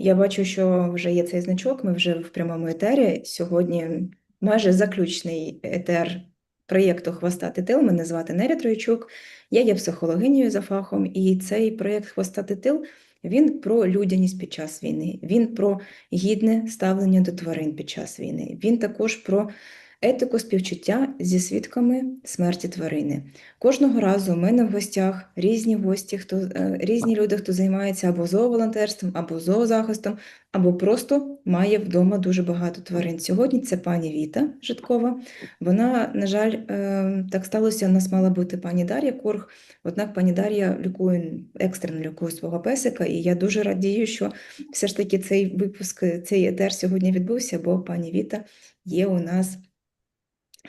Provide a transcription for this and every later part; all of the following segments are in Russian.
Я бачу, що вже є цей значок, ми вже в прямому етері. Сьогодні майже заключний етер проєкту Хвостатий тил. Мене звати Неря Троєчук. Я є психологинею за фахом, і цей проєкт Хвостати тил він про людяність під час війни, він про гідне ставлення до тварин під час війни. Він також про етику співчуття зі свідками смерті тварини. Кожного разу у мене в гостях різні гості, хто е, різні люди, хто займається або зооволонтерством, або зоозахистом, або просто має вдома дуже багато тварин. Сьогодні це пані Віта Житкова. Вона, на жаль, е, так сталося. У нас мала бути пані Дар'я Корг. Однак пані Дар'я лікує екстрено лікує свого песика, і я дуже радію, що все ж таки цей випуск, цей етер сьогодні відбувся, бо пані Віта є у нас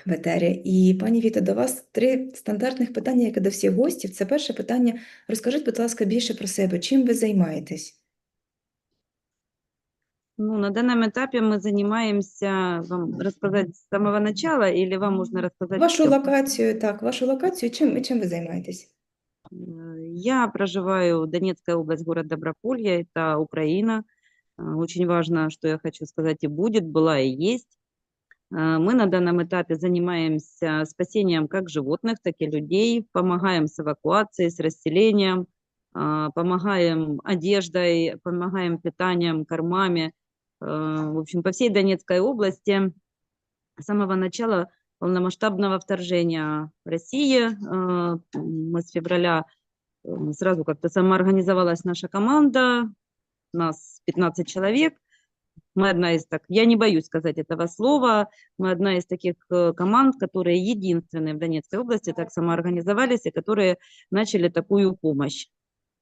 в етері. І пані Віта, до вас три стандартних питання, як і до всіх гостів. Це перше питання. Розкажіть, будь ласка, більше про себе. Чим ви займаєтесь? Ну, на данном этапе мы занимаемся, вам рассказать с самого начала или вам можно рассказать Вашу всё? локацію, так, вашу локацію, чим, чим ви займаєтесь? Э, Я проживаю в Донецкая область, город Доброполье, это Украина. А, Очень важно, что я хочу сказать, и будет, была и есть. А, Мы на данном этапе занимаемся спасением как животных, так и людей, помогаем с эвакуацией, с расселением, а, помогаем одеждой, помогаем питанием, кормами. А, В общем, по всей Донецкой области с самого начала полномасштабного вторжения России, мы с февраля сразу как-то самоорганизовалась наша команда, нас 15 человек. Мы одна из так, я не боюсь сказать этого слова, мы одна из таких э, команд, которые единственные в Донецкой области так самоорганизовались и которые начали такую помощь.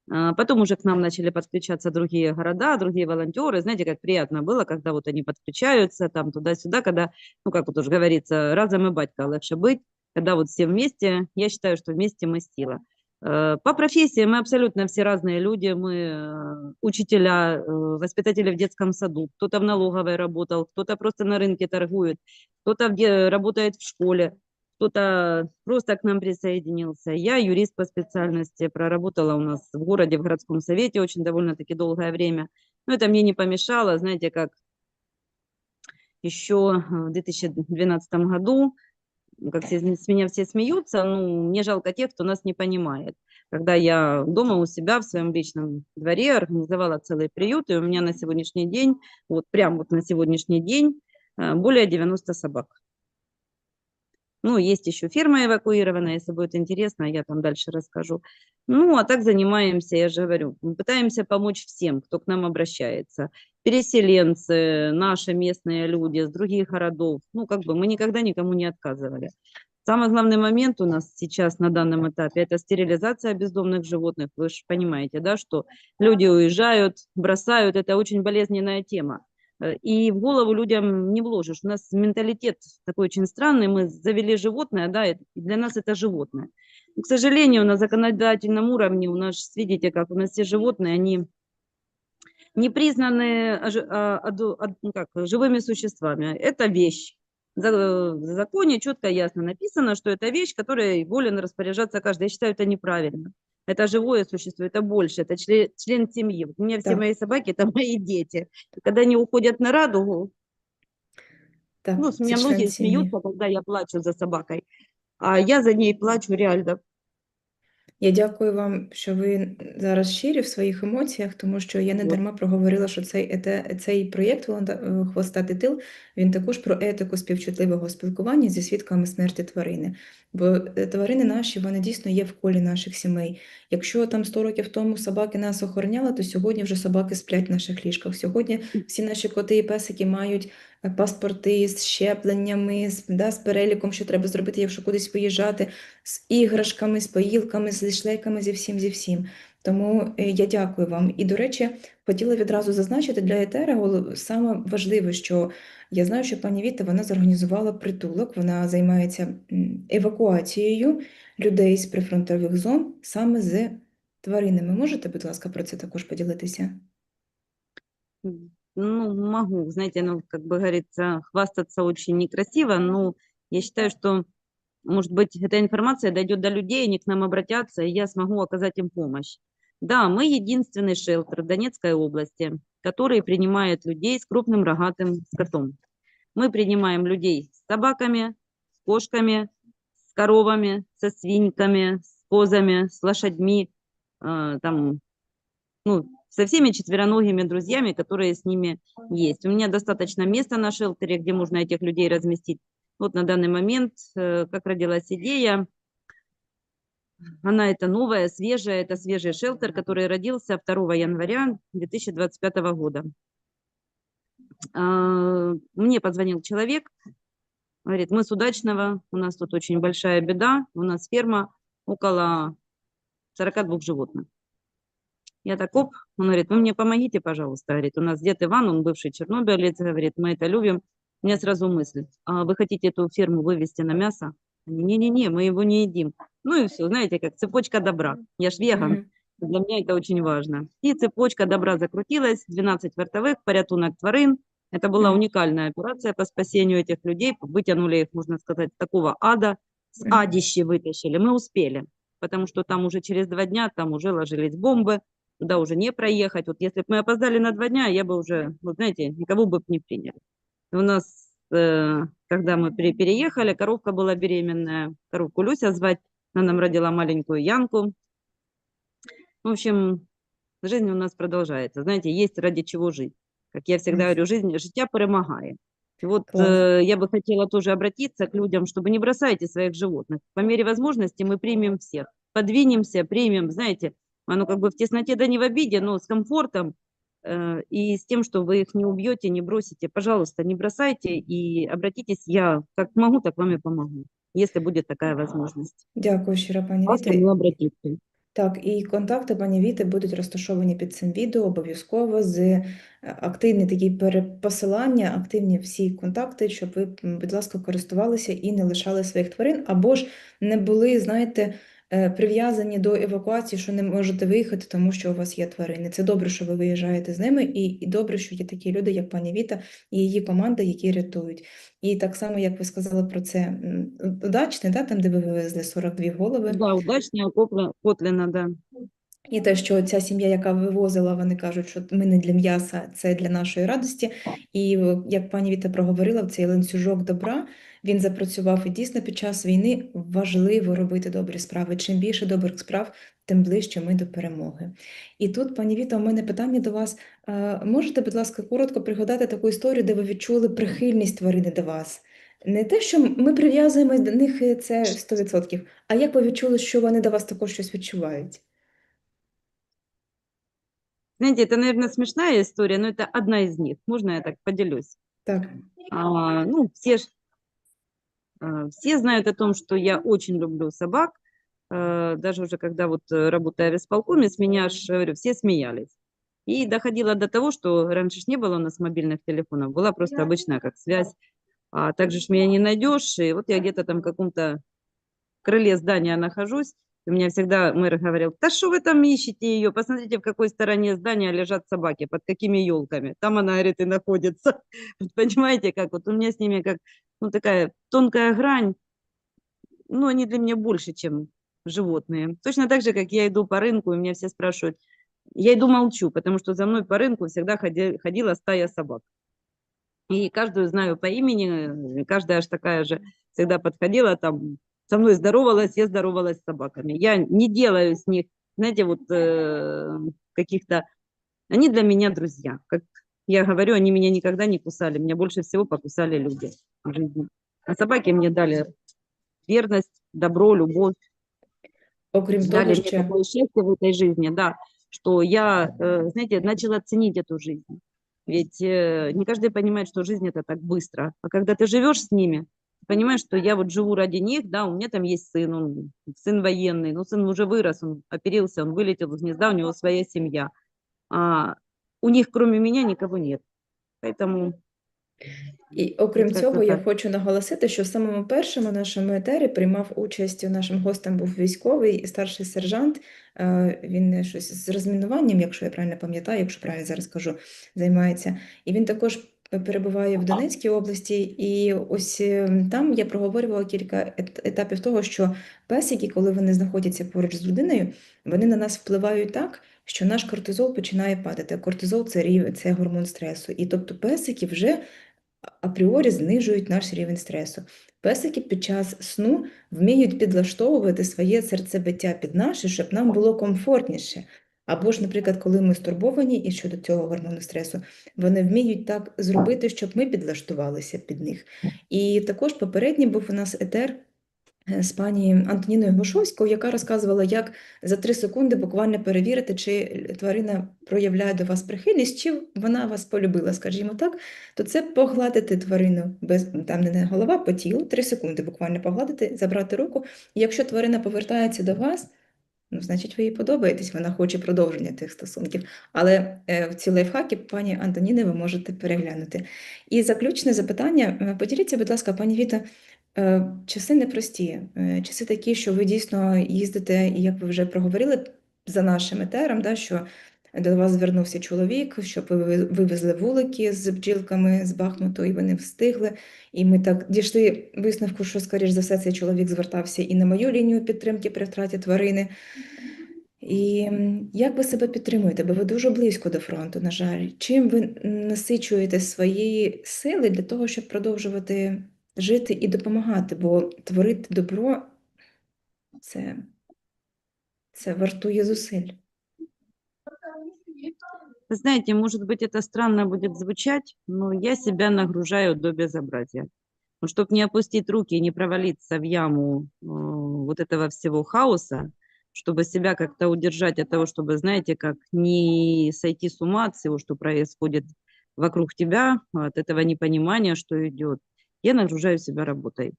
А, Потом уже к нам начали подключаться другие города, другие волонтеры. Знаете, как приятно было, когда вот они подключаются там туда-сюда, когда, ну, как вот уже говорится, разом и батька легче быть, когда вот все вместе, я считаю, что вместе мы сила. Э, По профессии мы абсолютно все разные люди. Мы э, учителя, э, воспитатели в детском саду, кто-то в налоговой работал, кто-то просто на рынке торгует, кто-то работает в школе, кто-то просто к нам присоединился. Я юрист по специальности, проработала у нас в городе, в городском совете очень довольно-таки долгое время. Но это мне не помешало, знаете, как еще в 2012 году, как все с меня все смеются, ну, мне жалко тех, кто нас не понимает. Когда я дома у себя в своем личном дворе организовала целый приют, и у меня на сегодняшний день, вот прям вот на сегодняшний день, э, более 90 собак. Ну, есть еще ферма эвакуированная, если будет интересно, я там дальше расскажу. Ну, а так занимаемся, я же говорю, мы пытаемся помочь всем, кто к нам обращается. Переселенцы, наши местные люди с других городов. Ну, как бы мы никогда никому не отказывали. Самый главный момент у нас сейчас на данном этапе – это стерилизация бездомных животных. Вы же понимаете, да, что люди уезжают, бросают. Это очень болезненная тема. И в голову людям не вложишь. У нас менталитет такой очень странный. Мы завели животное, да, и для нас это животное. Но, к сожалению, на законодательном уровне у нас, видите, как у нас все животные, они не признаны ожи- а, ну как, живыми существами. Это вещь. За- В законе четко ясно написано, что это вещь, которой волен распоряжаться каждый. Я считаю, это неправильно. Это живое существо, это больше, это член, член семьи. Вот У меня все Так. мои собаки – это мои дети. И Когда они уходят на радугу, Так, ну, с меня многие сім'ї. смеются, когда я плачу за собакой. А я за ней плачу реально. Я дякую вам, що ви зараз щирі в своїх емоціях, тому що я не дарма проговорила, що цей, цей проєкт «Волонта- е, Хвостатий тил, він також про етику співчутливого спілкування зі свідками смерті тварини. Бо е, тварини наші, вони дійсно є в колі наших сімей. Якщо там 100 років тому собаки нас охороняли, то сьогодні вже собаки сплять в наших ліжках. Сьогодні всі наші коти і песики мають паспорти з щепленнями, з, да, з переліком, що треба зробити, якщо кудись виїжджати з іграшками, з поїлками, зі шлейками, зі всім, зі всім. Тому е, я дякую вам. І, до речі, хотіла відразу зазначити для етера саме важливе, що я знаю, що пані Віта вона зорганізувала притулок, вона займається евакуацією людей з прифронтових зон саме з тваринами. Можете, будь ласка, про це також поділитися? Ну, могу, знаете, ну, как бы говорится, хвастаться очень некрасиво, но я считаю, что, может быть, эта информация дойдет до людей, они к нам обратятся, и я смогу оказать им помощь. Да, мы единственный шелтер Донецкой области, который принимает людей с крупным рогатым скотом. Мы принимаем людей с собаками, с кошками, с коровами, со свинками, с козами, с лошадьми, э, там, ну, со всеми четвероногими друзьями, которые с ними есть. У меня достаточно места на шелтере, где можно этих людей разместить. Вот на данный момент, э, как родилась идея, она это новая, свежая, это свежий шелтер, который родился 2 января 2025 года. А, Мне позвонил человек, говорит, мы с Удачного, у нас тут очень большая беда, у нас ферма, около 42 животных. Я так, оп, он говорит, вы мне помогите, пожалуйста, говорит, у нас дед Иван, он бывший чернобылец, говорит, мы это любим. У меня сразу мысль, а вы хотите эту ферму вывести на мясо? Не-не-не, мы его не едим. Ну и все, знаете, как цепочка добра. Я ж веган, Мгм. для меня это очень важно. И цепочка добра закрутилась, 12 вертовых, порятунок тварин. Это была Мгм. уникальная операция по спасению этих людей. Вытянули их, можно сказать, с такого ада, с Мгм. адищи вытащили. Мы успели, потому что там уже через два дня, там уже ложились бомбы, туда уже не проехать. Вот если бы мы опоздали на два дня, я бы уже, вот знаете, никого бы не приняли. У нас, э, когда мы пере- переехали, коровка была беременная, коровку Люся звать, она нам родила маленькую Янку. В общем, жизнь у нас продолжается. Знаете, есть ради чего жить. Как я всегда говорю, жизнь, життя перемагає. И вот э, я бы хотела тоже обратиться к людям, чтобы не бросайте своих животных. По мере возможности мы примем всех. Подвинемся, примем, знаете, оно как бы в тесноте, да не в обиде, но с комфортом э, и с тем, что вы их не убьете, не бросите. Пожалуйста, не бросайте и обратитесь. Я как могу, так вам и помогу, если будет такая возможность. Дякую щиро, пані Вас Віта. могу обратиться. Так, і контакти пані Віти будуть розташовані під цим відео обов'язково з е, активні такі перепосилання, активні всі контакти, щоб ви, м, будь ласка, користувалися і не лишали своїх тварин, або ж не були, знаєте, е, прив'язані до евакуації, що не можете виїхати, тому що у вас є тварини. Це добре, що ви виїжджаєте з ними, і, добре, що є такі люди, як пані Віта і її команда, які рятують. І так само, як ви сказали про це, удачне, да, там, де ви вивезли 42 голови. Да, удачная Копла- Котлина, да. І те, що ця сім'я, яка вивозила, вони кажуть, що ми не для м'яса, це для нашої радості. І е, як пані Віта проговорила, цей ланцюжок добра він запрацював і дійсно під час війни важливо робити добрі справи. Чим більше добрих справ, тим ближче ми до перемоги. І тут, пані Віта, у мене питання до вас. Е, Можете, будь ласка, коротко пригадати таку історію, де ви відчули прихильність тварини до вас? Не те, що ми прив'язуємось до них, е, це 100%, а як ви відчули, що вони до вас також щось відчувають? Знаете, это, наверное, смешная история, но это одна из них. Можно я так поделюсь? Так. А, ну, все, а, все знают о том, что я очень люблю собак. А, Даже уже когда вот э, работая в исполкоме, с меня ж, говорю, все смеялись. И доходило до того, что раньше ж не было у нас мобильных телефонов, была просто обычная как связь. А также ж меня не найдешь, и вот я где-то там в каком-то крыле здания нахожусь, у меня всегда мэр говорил, да что вы там ищете ее, посмотрите, в какой стороне здания лежат собаки, под какими елками, там она, говорит, и находится. Вот Понимаете, как вот у меня с ними как, ну, такая тонкая грань, ну, они для меня больше, чем животные. Точно так же, как я иду по рынку, и меня все спрашивают, я иду молчу, потому что за мной по рынку всегда ходи- ходила стая собак. И каждую знаю по имени, каждая аж такая же всегда подходила там, со мной здоровалась, я здоровалась с собаками. Я не делаю с них, знаете, вот э, каких-то... Они для меня друзья. Как я говорю, они меня никогда не кусали. Меня больше всего покусали люди в жизни. А собаки мне дали верность, добро, любовь. Окрім дали мне такое счастье в этой жизни, да, что я, э, знаете, начала ценить эту жизнь. Ведь э, не каждый понимает, что жизнь это так быстро. А когда ты живешь с ними, понимаешь, что я вот живу ради них, да, у меня там есть сын, он сын военный, но сын уже вырос, он оперился, он вылетел из гнезда, у него своя семья. А у них кроме меня никого нет. Поэтому І окрім Це цього, я так. хочу наголосити, що в самому першому нашому етері приймав участь нашим гостем був військовий і старший сержант. Е, Він щось з розмінуванням, якщо я правильно пам'ятаю, якщо правильно зараз кажу, займається. І він також перебуваю в Донецькій області, і ось е, там я проговорювала кілька етапів того, що песики, коли вони знаходяться поруч з людиною, вони на нас впливають так, що наш кортизол починає падати. Кортизол це рів- це гормон стресу. І тобто песики вже апріорі знижують наш рівень стресу. Песики під час сну вміють підлаштовувати своє серцебиття під наше, щоб нам було комфортніше. Або ж, наприклад, коли ми стурбовані і щодо цього гормону стресу, вони вміють так зробити, щоб ми підлаштувалися під них. І також попередній був у нас етер е, з пані Антоніною Гошовською, яка розказувала, як за три секунди буквально перевірити, чи тварина проявляє до вас прихильність, чи вона вас полюбила, скажімо так, то це погладити тварину без там не голова по тілу, три секунди буквально погладити, забрати руку. І якщо тварина повертається до вас, ну, значить, ви їй подобаєтесь, вона хоче продовження тих стосунків. Але е, ці лайфхаки пані Антоніни ви можете переглянути. І заключне запитання. Е, Поділіться, будь ласка, пані Віта, е, часи непрості, е, часи такі, що ви дійсно їздите, і як ви вже проговорили за нашим етером, да, що до вас звернувся чоловік, щоб ви ви- вивезли вулики з бджілками з Бахмуту, і вони встигли. І ми так дійшли висновку, що, скоріш за все, цей чоловік звертався і на мою лінію підтримки при втраті тварини. І як ви себе підтримуєте? Бо ви дуже близько до фронту, на жаль. Чим ви насичуєте свої сили для того, щоб продовжувати жити і допомагати? Бо творити добро це, це вартує зусиль. Вы знаете, может быть, это странно будет звучать, но я себя нагружаю до безобразия. Вот чтобы не опустить руки и не провалиться в яму э, вот этого всего хаоса, чтобы себя как-то удержать от того, чтобы, знаете, как не сойти с ума от всего, что происходит вокруг тебя, от этого непонимания, что идет, я нагружаю себя работой.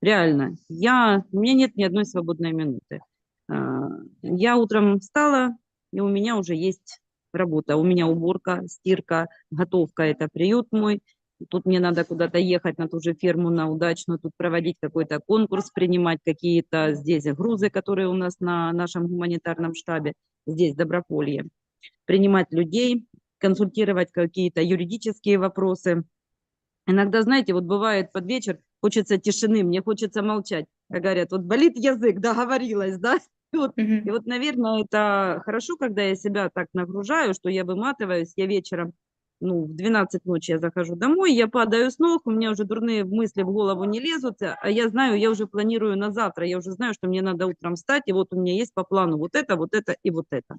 Реально, я, у меня нет ни одной свободной минуты. А, Я утром встала, и у меня уже есть работа. У меня уборка, стирка, готовка – это приют мой. Тут мне надо куда-то ехать на ту же ферму, на удачную, тут проводить какой-то конкурс, принимать какие-то здесь грузы, которые у нас на нашем гуманитарном штабе, здесь, в Доброполье. Принимать людей, консультировать какие-то юридические вопросы. Иногда, знаете, вот бывает под вечер, хочется тишины, мне хочется молчать. Как говорят, вот болит язык, договорилась, да? И вот Мгм. и вот, наверное, это хорошо, когда я себя так нагружаю, что я выматываюсь, я вечером, ну, в 12 ночи я захожу домой, я падаю с ног, у меня уже дурные мысли в голову не лезут, а я знаю, я уже планирую на завтра, я уже знаю, что мне надо утром встать, и вот у меня есть по плану вот это, вот это и вот это.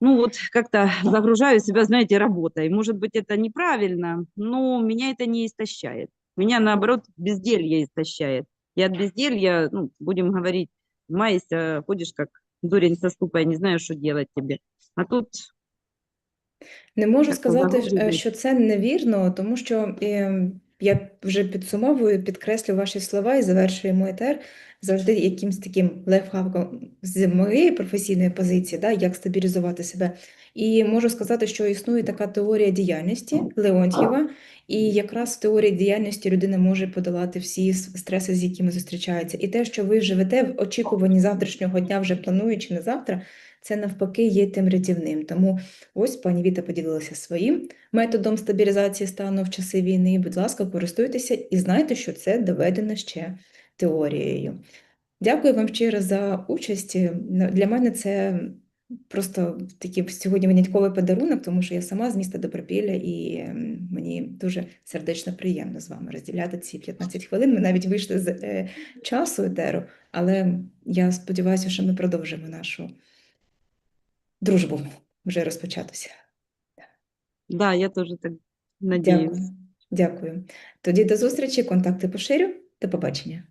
Ну вот как-то загружаю себя, знаете, работой. Может быть, это неправильно, но меня это не истощает. Меня, наоборот, безделье истощает. И от безделья, ну, будем говорить, маешься, ходишь как дурень со ступой, не знаешь, що делать тебе. А тут Не можу сказати, що це невірно, тому що е, я вже підсумовую, підкреслю ваші слова і завершуємо етер завжди якимсь таким лайфхаком з моєї професійної позиції, да, як стабілізувати себе. І можу сказати, що існує така теорія діяльності Леонтьєва, і якраз в теорії діяльності людина може подолати всі стреси, з якими зустрічається. І те, що ви живете в очікуванні завтрашнього дня, вже плануючи на завтра, це навпаки є тим рятівним. Тому Ось пані Віта поділилася своїм методом стабілізації стану в часи війни. Будь ласка, користуйтеся і знайте, що це доведено ще теорією. Дякую вам щиро за участь. Для мене це просто такий сьогодні винятковий подарунок, тому що я сама з міста Добропілля, і мені дуже сердечно приємно з вами розділяти ці 15 хвилин. Ми навіть вийшли з е, часу етеру, але я сподіваюся, що ми продовжимо нашу дружбу вже розпочатися. да, я теж так надіюсь. Дякую. Дякую. Тоді до зустрічі, контакти поширю. До побачення.